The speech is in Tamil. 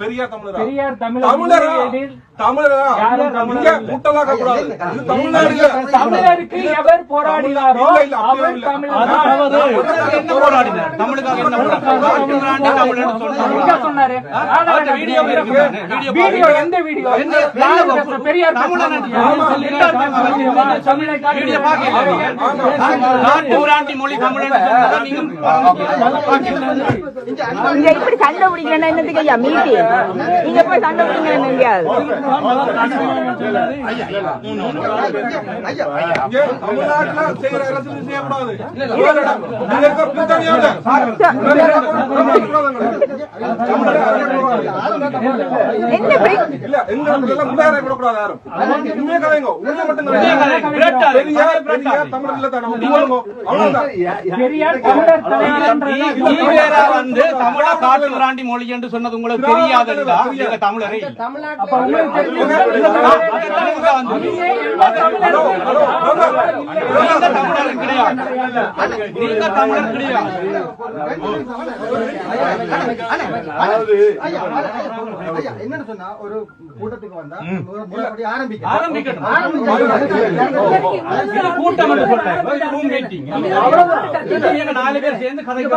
பெரியார் தமிழர் தமிழரா? தமிழரா. முட்டலாக்க கூடாது. தமிழ்நாடு எவர் போராடினாரோ இல்ல, இல்ல, அப்படியே அவர் போராடினார் தமிழுக்காக என்ன சொன்னாரு வீடியோ. எந்த வீடியோ? பெரியார் மொழி தமிழன் நீங்க இப்படி சண்டை பிடிக்கிறேன்னா என்னத்துக்கு ஐயா மீட்டி நீங்க போய் சண்டை பிடிக்கிறேன்னு தமிழ்நாட்டுல செய்யற செய்யக்கூடாது இல்ல எங்க முன்னேற விடக்கூடாது யாரும் கதைங்க மட்டும். பெரியார் பெரியார் தமிழ் இல்ல தானே அவ்வளவுதான் வந்து தமிழ காட்டு ஊராண்டி மொழி என்று சொன்னது உங்களுக்கு தெரியாதுடா நீங்க தமிழரே என்னன்னு சொன்னா ஒரு கூட்டத்துக்கு வந்தா ஒரு முறைப்படி ஆரம்பிக்க ஆரம்பிக்கட்டும் ஆரம்பிக்க இது கூட்டம் நாலு பேர் சேர்ந்து கதைக்க